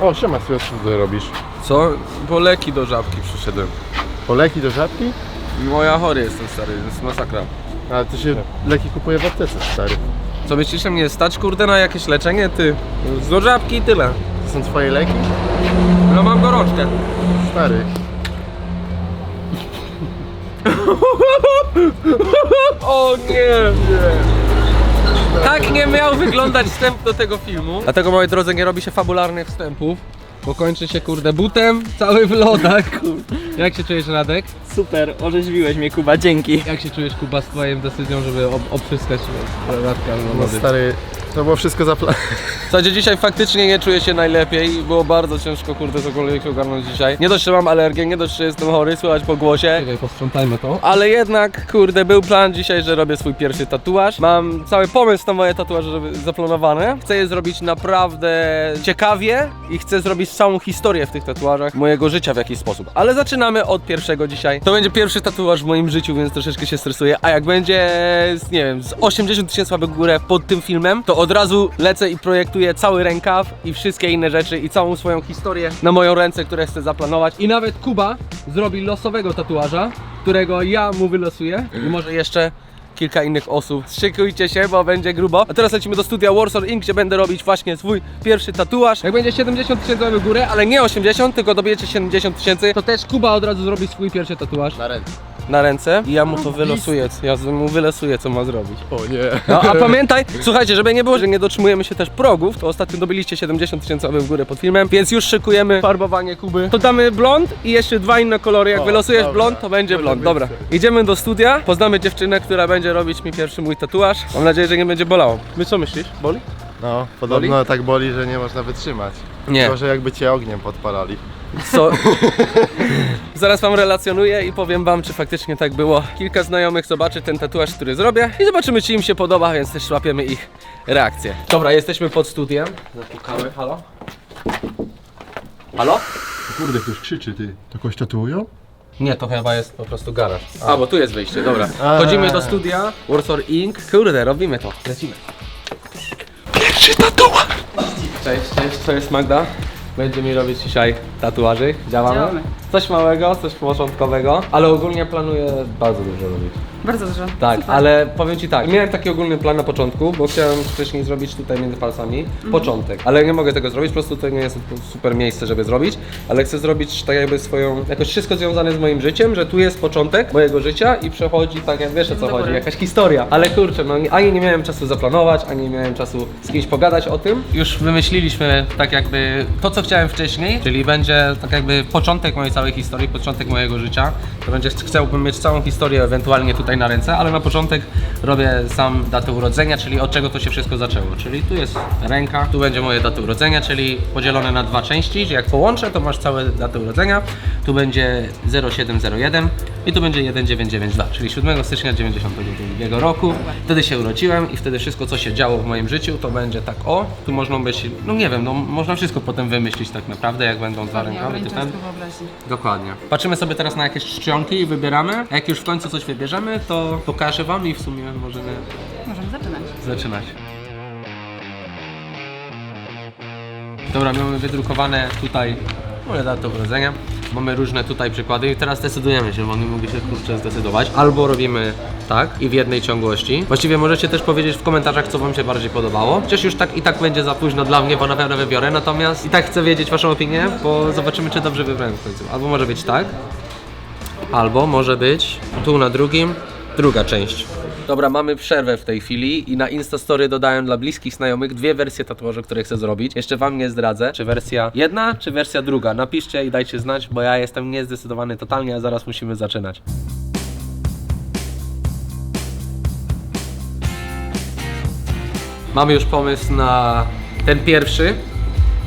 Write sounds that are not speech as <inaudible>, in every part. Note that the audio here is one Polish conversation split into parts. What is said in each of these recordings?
O, siema, co tutaj robisz? Co? Po leki do żabki przyszedłem. Poleki do żabki? No ja chory jestem stary, jest masakra. Ale to się leki kupuje w aptece, stary. Co myślisz, że mnie stać kurde na jakieś leczenie? Ty, do żabki i tyle. To są twoje leki? No mam gorączkę. Stary. <laughs> O nie! Tak nie miał wyglądać wstęp do tego filmu. Dlatego, moi drodzy, nie robi się fabularnych wstępów. Bo kończy się, kurde, butem, cały w lodach, kurde. Jak się czujesz, Radek? Super, orzeźwiłeś mnie Kuba, dzięki. Jak się czujesz, Kuba, z twoją decyzją, żeby ob opryskać Radka No stary, to było wszystko zaplanowane. <laughs> Słuchajcie, dzisiaj faktycznie nie czuję się najlepiej. Było bardzo ciężko, kurde, cokolwiek ogarnąć dzisiaj. Nie dość, że mam alergię, nie dość, że jestem chory, słychać po głosie. Czekaj, posprzątajmy to. Ale jednak, kurde, był plan dzisiaj, że robię swój pierwszy tatuaż. Mam cały pomysł na moje tatuaże żeby zaplanowane. Chcę je zrobić naprawdę ciekawie i chcę zrobić całą historię w tych tatuażach mojego życia w jakiś sposób. Ale zaczynamy od pierwszego dzisiaj. To będzie pierwszy tatuaż w moim życiu, więc troszeczkę się stresuję. A jak będzie, z, nie wiem, z 80 tysięcy łapek w górę pod tym filmem, to od razu lecę i projektuję cały rękaw i wszystkie inne rzeczy i całą swoją historię na moją ręce, które chcę zaplanować. I nawet Kuba zrobi losowego tatuaża, którego ja mu wylosuję. I może jeszcze kilka innych osób. Szykujcie się, bo będzie grubo. A teraz lecimy do studia Warsaw Inc., gdzie będę robić właśnie swój pierwszy tatuaż. Jak będzie 70 tysięcy w górę, ale nie 80, tylko dobijecie 70 tysięcy, to też Kuba od razu zrobi swój pierwszy tatuaż Na ręce. Na ręce i ja mu to wylosuję. Ja mu wylosuję, co ma zrobić. O nie. No a pamiętaj, słuchajcie, żeby nie było, że nie dotrzymujemy się też progów, to ostatnio dobiliście 70 tysięcy w górę pod filmem, więc już szykujemy farbowanie Kuby. To damy blond i jeszcze dwa inne kolory. Jak O, wylosujesz dobra. blond, to będzie blond. Dobra, idziemy do studia, poznamy dziewczynę, która będzie robić mi pierwszy mój tatuaż. Mam nadzieję, że nie będzie bolało. My co myślisz? Boli? No, podobno tak boli, że nie można wytrzymać. Nie. Tylko, że jakby cię ogniem podpalali. Co? Zaraz wam relacjonuję i powiem wam, czy faktycznie tak było. Kilka znajomych zobaczy ten tatuaż, który zrobię i zobaczymy, czy im się podoba, więc też łapiemy ich reakcję. Dobra, jesteśmy pod studiem. Zapukamy, halo? Halo? Kurde, ktoś krzyczy, ty. To kogoś tatuują? Nie, to chyba jest po prostu garaż. A, bo tu jest wyjście, dobra. Chodzimy do studia, Warsaw Inc. Kurde, robimy to. Lecimy. Pierwszy tatuaż! Cześć, cześć, to jest Magda. Będzie mi robić dzisiaj tatuaży. Działamy? Działamy. Coś małego, coś początkowego, ale ogólnie planuję bardzo dużo robić. Bardzo dużo. Tak, Super. ale powiem Ci tak, miałem taki ogólny plan na początku, bo chciałem wcześniej zrobić tutaj między palcami początek, ale nie mogę tego zrobić, po prostu to nie jest super miejsce, żeby zrobić, ale chcę zrobić tak jakby swoją, jakoś wszystko związane z moim życiem, że tu jest początek mojego życia i przechodzi tak jak wiesz o co chodzi, jakaś historia, ale kurczę, no ani nie miałem czasu zaplanować, ani nie miałem czasu z kimś pogadać o tym. Już wymyśliliśmy tak jakby to, co chciałem wcześniej, czyli będzie tak jakby początek mojej całej historii, początek mojego życia, to będzie, chciałbym mieć całą historię ewentualnie tutaj na ręce, ale na początek robię sam datę urodzenia, czyli od czego to się wszystko zaczęło. Czyli tu jest ręka, tu będzie moje daty urodzenia, czyli podzielone na dwa części, że jak połączę, to masz całe daty urodzenia. Tu będzie 0701 i tu będzie 1992, czyli 7 stycznia 92 roku. Wtedy się urodziłem i wtedy wszystko, co się działo w moim życiu, to będzie tak o, tu można być, no nie wiem, no można wszystko potem wymyślić tak naprawdę, jak będą dwa rękawy, tylko wyobraźni. Dokładnie. Patrzymy sobie teraz na jakieś czcionki i wybieramy. A jak już w końcu coś wybierzemy, to pokażę wam i w sumie możemy Możemy zaczynać. zaczynać. Dobra, mamy wydrukowane tutaj moje daty urodzenia. Mamy różne tutaj przykłady i teraz decydujemy się, bo nie mogę się kurczę zdecydować. Albo robimy tak i w jednej ciągłości. Właściwie możecie też powiedzieć w komentarzach, co wam się bardziej podobało. Chociaż już tak i tak będzie za późno dla mnie, bo na pewno wybiorę. Natomiast i tak chcę wiedzieć waszą opinię, bo zobaczymy, czy dobrze wybrałem w końcu. Albo może być tak, Albo może być tu na drugim, druga część. Dobra, mamy przerwę w tej chwili i na Instastory dodałem dla bliskich znajomych dwie wersje tatuaży, które chcę zrobić. Jeszcze wam nie zdradzę, czy wersja jedna, czy wersja druga. Napiszcie i dajcie znać, bo ja jestem niezdecydowany totalnie, a zaraz musimy zaczynać. Mamy już pomysł na ten pierwszy.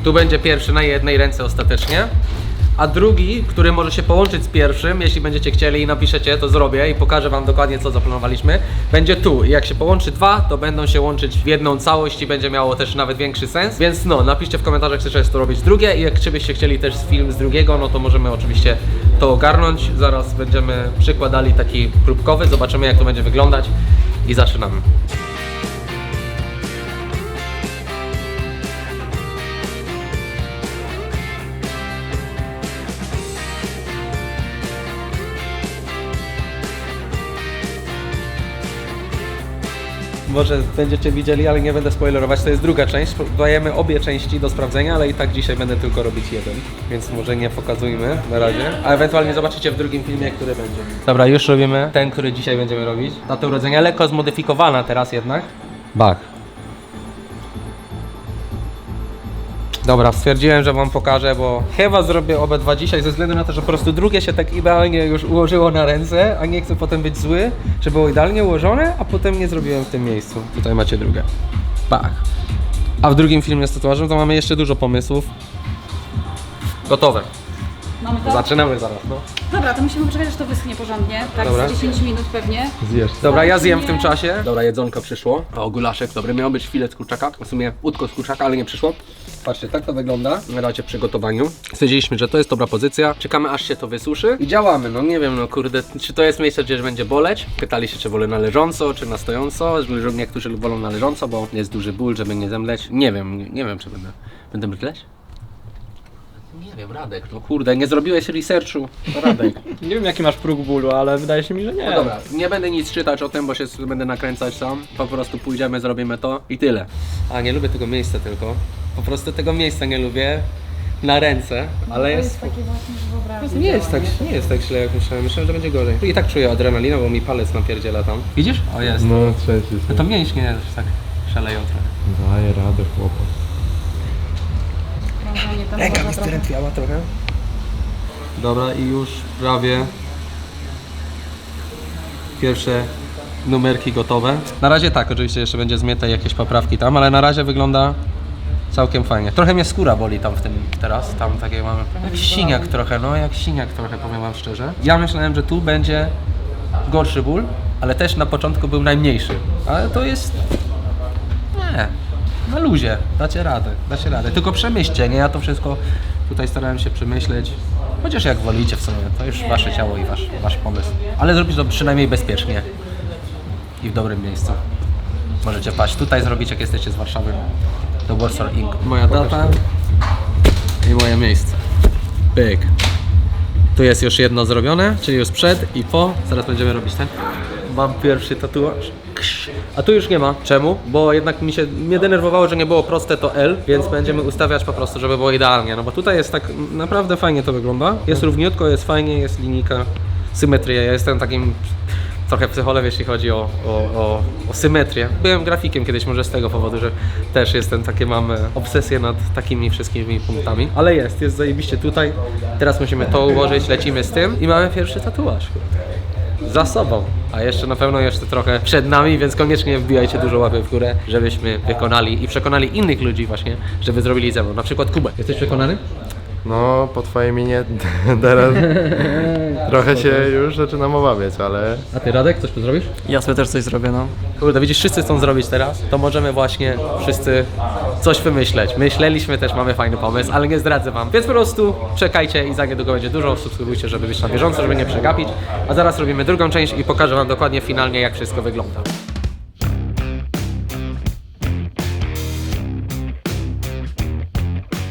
Tu będzie pierwszy na jednej ręce ostatecznie. A drugi, który może się połączyć z pierwszym, jeśli będziecie chcieli i napiszecie, to zrobię i pokażę Wam dokładnie co zaplanowaliśmy. Będzie tu i jak się połączy dwa, to będą się łączyć w jedną całość i będzie miało też nawet większy sens. Więc no, napiszcie w komentarzach, czy chcecie to robić drugie i jak byście chcieli też film z drugiego, no to możemy oczywiście to ogarnąć. Zaraz będziemy przykładali taki próbkowy, zobaczymy jak to będzie wyglądać i zaczynamy. Może będziecie widzieli, ale nie będę spoilerować, to jest druga część. Dajemy obie części do sprawdzenia, ale i tak dzisiaj będę tylko robić jeden, więc może nie pokazujmy na razie. A ewentualnie zobaczycie w drugim filmie, który będzie. Dobra, już robimy ten, który dzisiaj będziemy robić. Data urodzenia lekko zmodyfikowana teraz jednak. Bach. Dobra, stwierdziłem, że wam pokażę, bo chyba zrobię obydwa dzisiaj ze względu na to, że po prostu drugie się tak idealnie już ułożyło na ręce, a nie chcę potem być zły, że było idealnie ułożone, a potem nie zrobiłem w tym miejscu. Tutaj macie drugie. Pach. A w drugim filmie z tatuażem to mamy jeszcze dużo pomysłów. Gotowe. Mamy to? Zaczynamy zaraz, no. Dobra, to musimy poczekać, aż to wyschnie porządnie. Tak, Dobra. z 10 minut pewnie. Zjesz. Dobra, ja zjem w tym czasie. Dobra, jedzonko przyszło. O, gulaszek, dobry. Miał być filet z kurczaka. W sumie udko z kurczaka, ale nie przyszło. Patrzcie, tak to wygląda na razie przygotowaniu. Stwierdziliśmy, że to jest dobra pozycja. Czekamy aż się to wysuszy i działamy. No nie wiem, no kurde, czy to jest miejsce, gdzie będzie boleć? Pytali się, czy wolę na leżąco, czy na stojąco. Że Niektórzy wolą na leżąco, bo jest duży ból, żeby nie zemdleć. Nie wiem, nie, nie wiem, czy będę. Będę mdleć? Nie wiem, Radek, no kurde, nie zrobiłeś researchu. No, Radek. <laughs> Nie wiem jaki masz próg bólu, ale wydaje się mi, że nie. No dobra, nie będę nic czytać o tym, bo się będę nakręcać sam. Po prostu pójdziemy, zrobimy to i tyle. A nie lubię tego miejsca tylko. Po prostu tego miejsca nie lubię na ręce, ale to jest. jest takie właśnie, Nie jest, tak, nie jest tak źle jak myślałem. Myślałem, że będzie gorzej. I tak czuję adrenalinę, bo mi palec napierdziela tam. Widzisz? O jest. No, trzeci. No to mięśnie tak szaleją trochę. Daję radę, chłopak. Krążenie tam Ręka mi trochę. strętwiała trochę. Dobra i już prawie pierwsze numerki gotowe. Na razie tak, oczywiście jeszcze będzie zmięte jakieś poprawki tam, ale na razie wygląda całkiem fajnie. Trochę mnie skóra boli tam w tym teraz, tam takie mamy jak siniak trochę, no jak siniak trochę powiem wam szczerze. Ja myślałem, że tu będzie gorszy ból, ale też na początku był najmniejszy. Ale to jest nie, na luzie, dacie radę, dacie radę. Tylko przemyślcie, nie? Ja to wszystko tutaj starałem się przemyśleć. Chociaż jak wolicie w sumie, to już wasze ciało i wasz, wasz pomysł. Ale zrobić to przynajmniej bezpiecznie i w dobrym miejscu. Możecie paść tutaj zrobić, jak jesteście z Warszawy, do Warsaw Inc. Moja data i moje miejsce. Pyk. Tu jest już jedno zrobione, czyli już przed i po. Zaraz będziemy robić ten. Mam pierwszy tatuaż. A tu już nie ma. Czemu? Bo jednak mi się mnie denerwowało, że nie było proste to L, więc będziemy ustawiać po prostu, żeby było idealnie. No bo tutaj jest tak naprawdę fajnie to wygląda. Jest równiutko, jest fajnie, jest linijka, symetria. Ja jestem takim trochę psycholem, jeśli chodzi o, o, o, o symetrię. Byłem grafikiem kiedyś, może z tego powodu, że też jestem takie, mam e, obsesję nad takimi wszystkimi punktami. Ale jest, jest zajebiście tutaj. Teraz musimy to ułożyć, lecimy z tym i mamy pierwszy tatuaż. Za sobą. A jeszcze na pewno jeszcze trochę przed nami, więc koniecznie wbijajcie dużo łapy w górę, żebyśmy wykonali i przekonali innych ludzi właśnie, żeby zrobili ze mną. Na przykład Kubę. Jesteś przekonany? No, po twojej minie <laughs> teraz trochę się już zaczynam obawiać, ale A ty Radek, coś tu zrobisz? Ja sobie też coś zrobię, no. Kurde, widzisz, wszyscy chcą zrobić teraz, to możemy właśnie wszyscy coś wymyśleć. Myśleliśmy też, mamy fajny pomysł, ale nie zdradzę wam. Więc po prostu czekajcie i za niedługo będzie dużo, subskrybujcie, żeby być na bieżąco, żeby nie przegapić. A zaraz robimy drugą część i pokażę wam dokładnie finalnie, jak wszystko wygląda.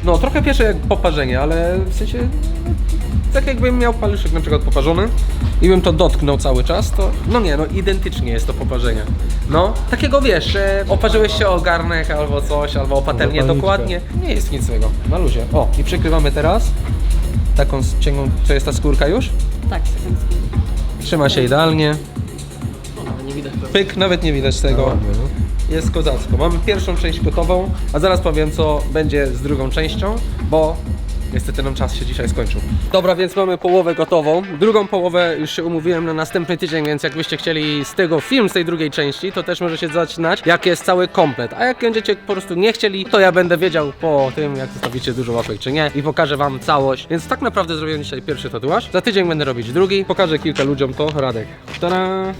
No, trochę pierwsze jak poparzenie, ale w sensie tak jakbym miał paluszek na przykład poparzony i bym to dotknął cały czas, to no nie, no identycznie jest to poparzenie. No, takiego wiesz, że oparzyłeś się o garnek albo coś, albo o patelnię, Zapalniczkę. dokładnie, nie jest nic złego, na luzie. O, i przykrywamy teraz taką cienką, co jest ta skórka już, Tak, sekundki. trzyma się idealnie. Pyk, nawet nie widać tego. ładnie, no. Jest kozacko. Mamy pierwszą część gotową, a zaraz powiem co będzie z drugą częścią, bo niestety nam czas się dzisiaj skończył. Dobra, więc mamy połowę gotową. Drugą połowę już się umówiłem na następny tydzień, więc jakbyście chcieli z tego film, z tej drugiej części, to też możecie zaczynać, jak jest cały komplet. A jak będziecie po prostu nie chcieli, to ja będę wiedział po tym, jak zostawicie dużo łapek czy nie i pokażę wam całość. Więc tak naprawdę zrobiłem dzisiaj pierwszy tatuaż. Za tydzień będę robić drugi. Pokażę kilka ludziom to. Radek. Tada!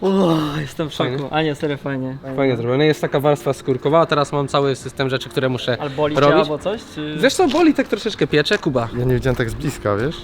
O, jestem w szoku. Fajnie. A nie, serio fajnie. Fajnie zrobione. Jest taka warstwa skórkowa, a teraz mam cały system rzeczy, które muszę Ale boli cię robić. albo coś? Czy... Wiesz co, boli tak troszeczkę piecze, Kuba. ja nie widziałem tak z bliska, wiesz?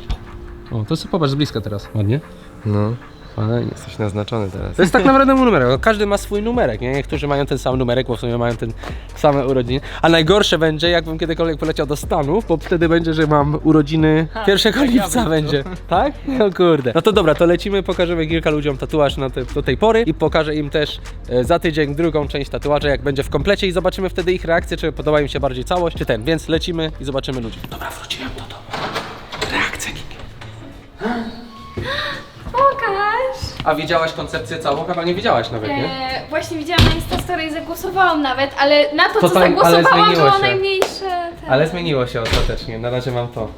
O, to sobie popatrz z bliska teraz. Ładnie. No. Fajnie. Jesteś naznaczony teraz. To jest tak naprawdę mój numerek. Każdy ma swój numerek, nie? Niektórzy mają ten sam numerek, bo w sumie mają ten same urodziny. A najgorsze będzie, jakbym kiedykolwiek poleciał do Stanów, bo wtedy będzie, że mam urodziny 1 lipca będzie. Tak? No kurde. No to dobra, to lecimy, pokażemy kilka ludziom tatuaż na te, do tej pory i pokażę im też e, za tydzień drugą część tatuaża, jak będzie w komplecie i zobaczymy wtedy ich reakcję, czy podoba im się bardziej całość, czy ten. Więc lecimy i zobaczymy ludzi. Dobra, wróciłem do domu. Reakcja Kiki. Pokaż! A widziałaś koncepcję całą? Chyba nie widziałaś nawet, nie? E, właśnie widziałam na Instastory i zagłosowałam nawet, ale na to, To co tam- ale zagłosowałam, zmieniło było się. najmniejsze. Ten. Ale zmieniło się ostatecznie, na razie mam to.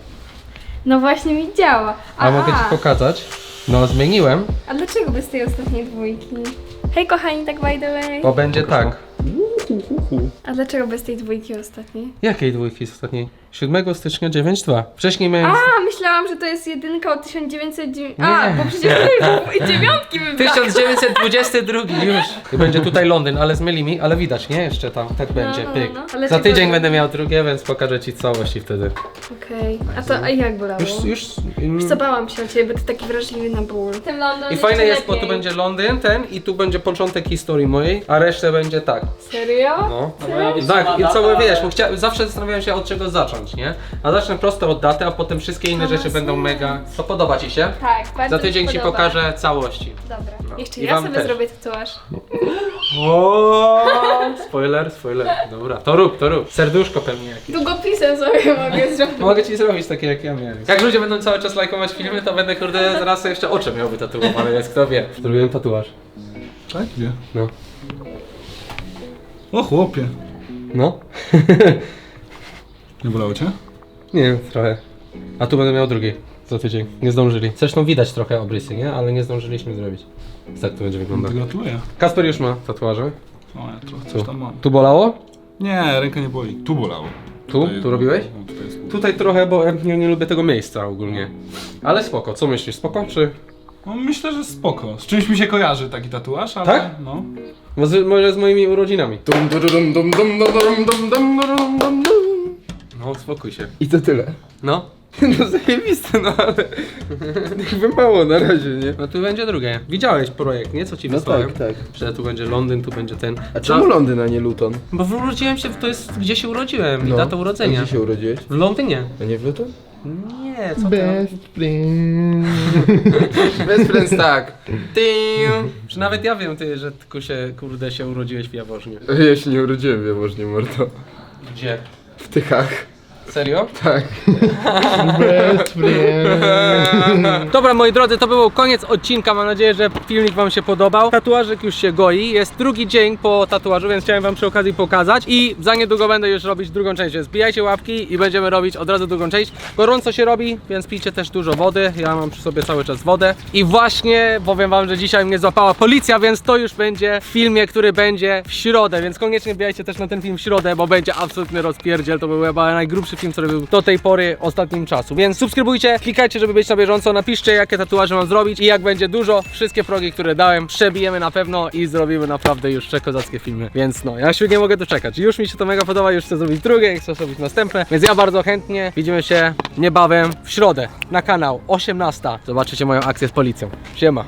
No właśnie mi działa. A mogę ci pokazać? No zmieniłem, A dlaczego bez tej ostatniej dwójki? Hej kochani, tak by the way. bo będzie tak. A dlaczego bez tej dwójki ostatniej? Jakiej dwójki z ostatniej? 7 stycznia 9.2. Wcześniej miałem... A, myślałam, że to jest jedynka od 1909. A, bo przecież <laughs> tej dziewiątki by brakło. 1922 już. I będzie tutaj Londyn, ale zmyli mi, ale widać, nie? Jeszcze tam, tak będzie, no, pyk. no. Ale Za tydzień będę miał drugie, więc pokażę ci całości wtedy. Okej. A to a jak bolało? Już, już... mm. Wiesz co, bałam się o ciebie, bo ty taki wrażliwy na ból. Ten London I fajne jest, bo tu będzie Londyn ten i tu będzie początek historii mojej, a resztę będzie tak. Serio? No. Tak, i data- wiesz, bo chcia... zawsze zastanawiałem się od czego zacząć, nie? A zacznę prosto od daty, a potem wszystkie inne To rzeczy będą mega. To podoba ci się? Tak, bardzo Za tydzień mi ci podoba. pokażę całości. Dobra. Jeszcze I ja wam sobie też. zrobię tatuaż. <laughs> O, spoiler, spoiler. Dobra, to rób, to rób. Serduszko pewnie jakieś. Długopisem sobie <laughs> mogę zrobić. Mogę ci zrobić takie jak ja miałem. Jak ludzie będą cały czas lajkować filmy, to będę kurde zaraz jeszcze oczy miał wytatuowane, więc kto wie. Zrobiłem tatuaż. Tak? Gdzie? No. O chłopie. No. <laughs> Nie bolało cię? Nie, trochę. A tu będę miał drugi za tydzień. Nie zdążyli. Zresztą widać trochę obrysy, nie? Ale nie zdążyliśmy zrobić. Tak to będzie wyglądać. gratuluję. Kasper już ma tatuaże. No ja trochę coś tam mam. Tu bolało? Nie, ręka nie boli. Tu bolało. Tu? Tu robiłeś? No, tutaj jest. Tutaj trochę, bo ja nie, nie lubię tego miejsca ogólnie. Ale spoko, co myślisz? Spoko czy... No, myślę, że spoko. Z czymś mi się kojarzy taki tatuaż, ale Tak? no. Może, z moimi urodzinami. Dum, dum, dum, dum, dum, dum, dum, dum, dum, dum, dum. No, spokój się. I to tyle. No. <laughs> No zajebiste, no ale jakby mało na razie, nie? No tu będzie drugie. Widziałeś projekt, nie? Co ci No wysłałem? tak, tak. Że tu będzie Londyn, tu będzie ten. A czemu Za- Londyn, a nie Luton? Bo urodziłem się, to jest gdzie się urodziłem i No. data A urodzenia. Gdzie się urodziłeś? W Londynie. A nie w Luton? Nie, co ty? Best friends. <laughs> Best friends, tak. Że nawet ja wiem ty, że tylko się, kurde, się urodziłeś w Jaworznie. Ja się nie urodziłem w Jaworznie, mordo. Gdzie? W Tychach. Serio? Tak. Best. Dobra moi drodzy, to był koniec odcinka. Mam nadzieję, że filmik wam się podobał. Tatuażyk już się goi. Jest drugi dzień po tatuażu, więc chciałem wam przy okazji pokazać. I za niedługo będę już robić drugą część, więc bijajcie łapki i będziemy robić od razu drugą część. Gorąco się robi, więc pijcie też dużo wody. Ja mam przy sobie cały czas wodę. I właśnie powiem wam, że dzisiaj mnie złapała policja, więc to już będzie w filmie, który będzie w środę, więc koniecznie bijajcie też na ten film w środę, bo będzie absolutny rozpierdziel. To był chyba najgrubszy film, który był do tej pory ostatnim czasu. Więc subskrybujcie, klikajcie, żeby być na bieżąco, napiszcie jakie tatuaże mam zrobić i jak będzie dużo, wszystkie progi, które dałem, przebijemy na pewno i zrobimy naprawdę już przekozackie filmy. Więc no, ja się nie mogę doczekać. Już mi się to mega podoba, już chcę zrobić drugie, chcę zrobić następne, więc ja bardzo chętnie widzimy się niebawem w środę na kanał 18. Zobaczycie moją akcję z policją. Siema.